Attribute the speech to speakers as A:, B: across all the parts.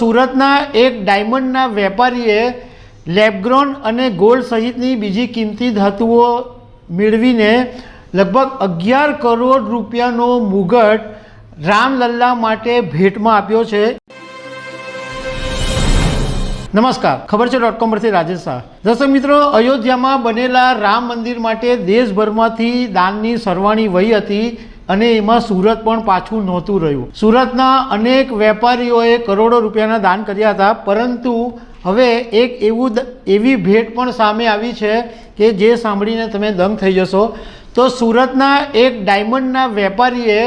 A: સુરતના એક ડાયમંડના વેપારીએ લેબગ્રોન અને ગોલ્ડ સહિતની બીજી કિંમતી ધાતુઓ મેળવીને લગભગ અગિયાર કરોડ રૂપિયાનો મુગટ રામલલ્લા માટે ભેટમાં આપ્યો છે. નમસ્કાર, ખબર છે ડોટ કોમ પરથી રાજેશ શાહ. દર્શક મિત્રો, અયોધ્યામાં બનેલા રામ મંદિર માટે દેશભરમાંથી દાનની સરવાણી વહી હતી. અને એમાં સુરત પણ પાછું નહોતું રહ્યું. સુરતના અનેક વેપારીઓએ કરોડો રૂપિયાના દાન કર્યા હતા, પરંતુ હવે એક એવું એવી ભેટ પણ સામે આવી છે કે જે સાંભળીને તમે દંગ થઈ જશો. તો સુરતના એક ડાયમંડના વેપારીએ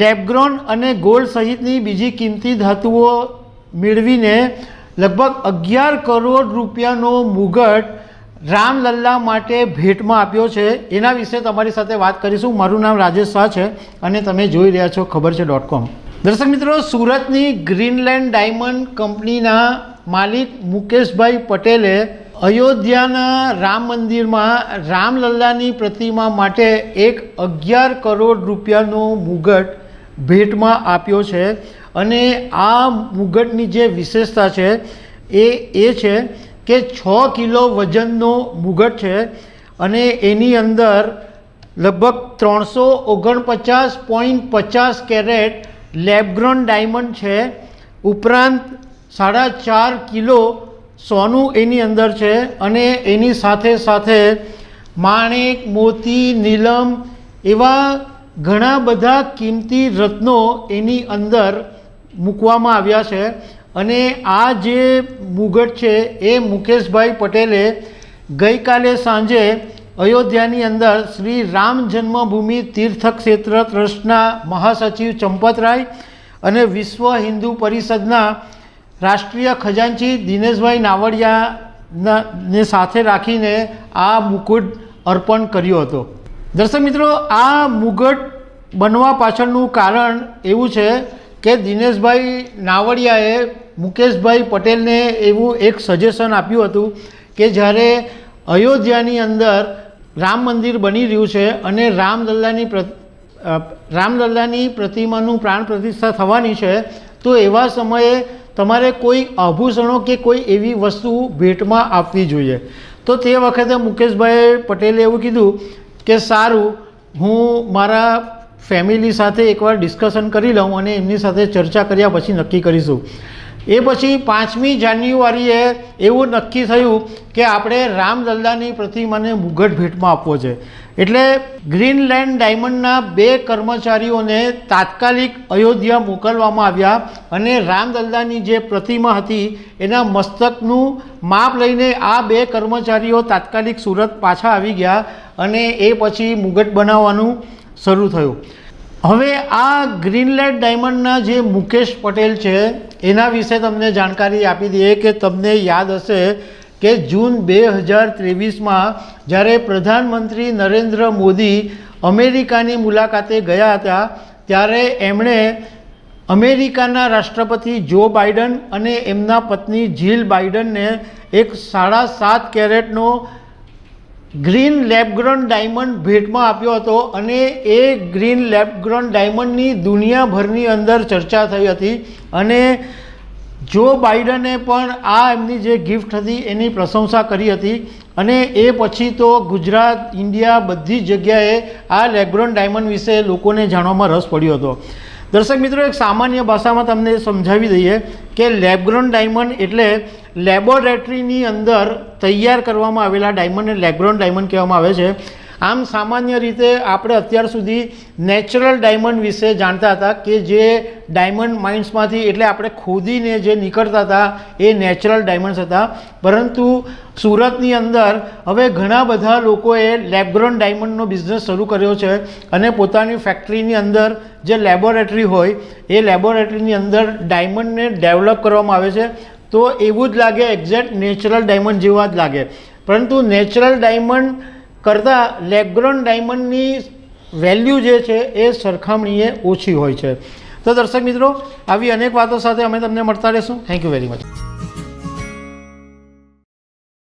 A: લેબગ્રોન અને ગોલ્ડ સહિતની બીજી કિંમતી ધાતુઓ મેળવીને લગભગ અગિયાર કરોડ રૂપિયાનો મુગટ રામલલ્લા માટે ભેટમાં આપ્યો છે. એના વિશે તમારી સાથે વાત કરીશું. મારું નામ રાજેશ શાહ છે અને તમે જોઈ રહ્યા છો ખબર છે ડોટ કોમ. દર્શક મિત્રો, સુરતની ગ્રીનલેન્ડ ડાયમંડ કંપનીના માલિક મુકેશભાઈ પટેલે અયોધ્યાના રામ મંદિરમાં રામલલ્લાની પ્રતિમા માટે એક અગિયાર કરોડ રૂપિયાનો મુગટ ભેટમાં આપ્યો છે. અને આ મુગટની જે વિશેષતા છે એ એ છે કે છ કિલો વજનનો મુગટ છે અને એની અંદર લગભગ ત્રણસો ઓગણપચાસ પોઈન્ટ પચાસ કેરેટ લેબગ્રોન ડાયમંડ છે. ઉપરાંત સાડા ચાર કિલો સોનું એની અંદર છે અને એની સાથે સાથે માણેક, મોતી, નીલમ એવા ઘણા બધા કિંમતી રત્નો એની અંદર મૂકવામાં આવ્યા છે. અને આ જે મુગટ છે એ મુકેશભાઈ પટેલે ગઈકાલે સાંજે અયોધ્યાની અંદર શ્રી રામ જન્મભૂમિ તીર્થ ક્ષેત્ર ટ્રસ્ટના મહાસચિવ ચંપતરાય અને વિશ્વ હિન્દુ પરિષદના રાષ્ટ્રીય ખજાનચી દિનેશભાઈ નાવડિયાના ને સાથે રાખીને આ મુકુટ અર્પણ કર્યો હતો. દર્શક મિત્રો, આ મુગટ બનવા પાછળનું કારણ એવું છે કે દિનેશભાઈ નાવડિયાએ મુકેશભાઈ પટેલને એવું એક સજેશન આપ્યું હતું કે જ્યારે અયોધ્યાની અંદર રામ મંદિર બની રહ્યું છે અને રામલલ્લાની રામલલ્લાની પ્રતિમાનું પ્રાણ પ્રતિષ્ઠા થવાની છે, તો એવા સમયે તમારે કોઈ આભૂષણો કે કોઈ એવી વસ્તુ ભેટમાં આપવી જોઈએ. તો તે વખતે મુકેશભાઈ પટેલે એવું કીધું કે સારું, હું મારા ફેમિલી સાથે એકવાર ડિસ્કશન કરી લઉં અને એમની સાથે ચર્ચા કર્યા પછી નક્કી કરીશું. એ પછી પાંચમી જાન્યુઆરીએ એવું નક્કી થયું કે આપણે રામલલ્લાની પ્રતિમાને મુગટ ભેટમાં આપવો છે. એટલે ગ્રીનલેન્ડ ડાયમંડના બે કર્મચારીઓને તાત્કાલિક અયોધ્યા મોકલવામાં આવ્યા અને રામલલ્લાની જે પ્રતિમા હતી, એના મસ્તકનું માપ લઈને આ બે કર્મચારીઓ તાત્કાલિક સુરત પાછા આવી ગયા અને એ પછી મુગટ બનાવવાનું શરૂ થયું. હવે આ ગ્રીનલેન્ડ ડાયમંડના જે મુકેશ પટેલ છે, એના વિશે તમને જાણકારી આપી દઈએ કે તમને યાદ હશે કે જૂન બે હજાર ત્રેવીસમાં જ્યારે પ્રધાનમંત્રી નરેન્દ્ર મોદી અમેરિકાની મુલાકાતે ગયા હતા, ત્યારે એમણે અમેરિકાના રાષ્ટ્રપતિ જો બાઇડન અને એમના પત્ની જીલ બાઇડનને એક સાડા સાત કેરેટનો ગ્રીન લેબગ્રોન ડાયમંડ ભેટમાં આપ્યો હતો અને એ ગ્રીન લેબગ્રોન ડાયમંડની દુનિયાભરની અંદર ચર્ચા થઈ હતી અને જો બાઇડને પણ આ એમની જે ગિફ્ટ હતી એની પ્રશંસા કરી હતી અને એ પછી તો ગુજરાત, ઇન્ડિયા બધી જગ્યાએ આ લેબગ્રોન ડાયમંડ વિશે લોકોને જાણવામાં રસ પડ્યો હતો. દર્શક મિત્રો, એક સામાન્ય ભાષામાં તમને સમજાવી દઈએ કે લેબગ્રોન ડાયમંડ એટલે લેબોરેટરીની અંદર તૈયાર કરવામાં આવેલા ડાયમંડને લેગ્રોન ડાયમંડ કહેવામાં આવે છે. આમ સામાન્ય રીતે આપણે અત્યાર સુધી નેચરલ ડાયમંડ વિશે જાણતા હતા કે જે ડાયમંડ માઇન્સમાંથી એટલે આપણે ખોદીને જે નીકળતા હતા એ નેચરલ ડાયમંડ્સ હતા. પરંતુ સુરતની અંદર હવે ઘણા બધા લોકોએ લેબગ્રોન ડાયમંડનો બિઝનેસ શરૂ કર્યો છે અને પોતાની ફેક્ટરીની અંદર જે લેબોરેટરી હોય એ લેબોરેટરીની અંદર ડાયમંડને ડેવલપ કરવામાં આવે છે. તો એવું જ લાગે એક્ઝેક્ટ નેચરલ ડાયમંડ જેવા જ લાગે. પરંતુ નેચરલ ડાયમંડ કરતાં લેબગ્રોન ડાયમંડની વેલ્યુ જે છે એ સરખામણીએ ઓછી હોય છે. તો દર્શક મિત્રો, આવી અનેક વાતો સાથે અમે તમને મળતા રહીશું. Thank you very much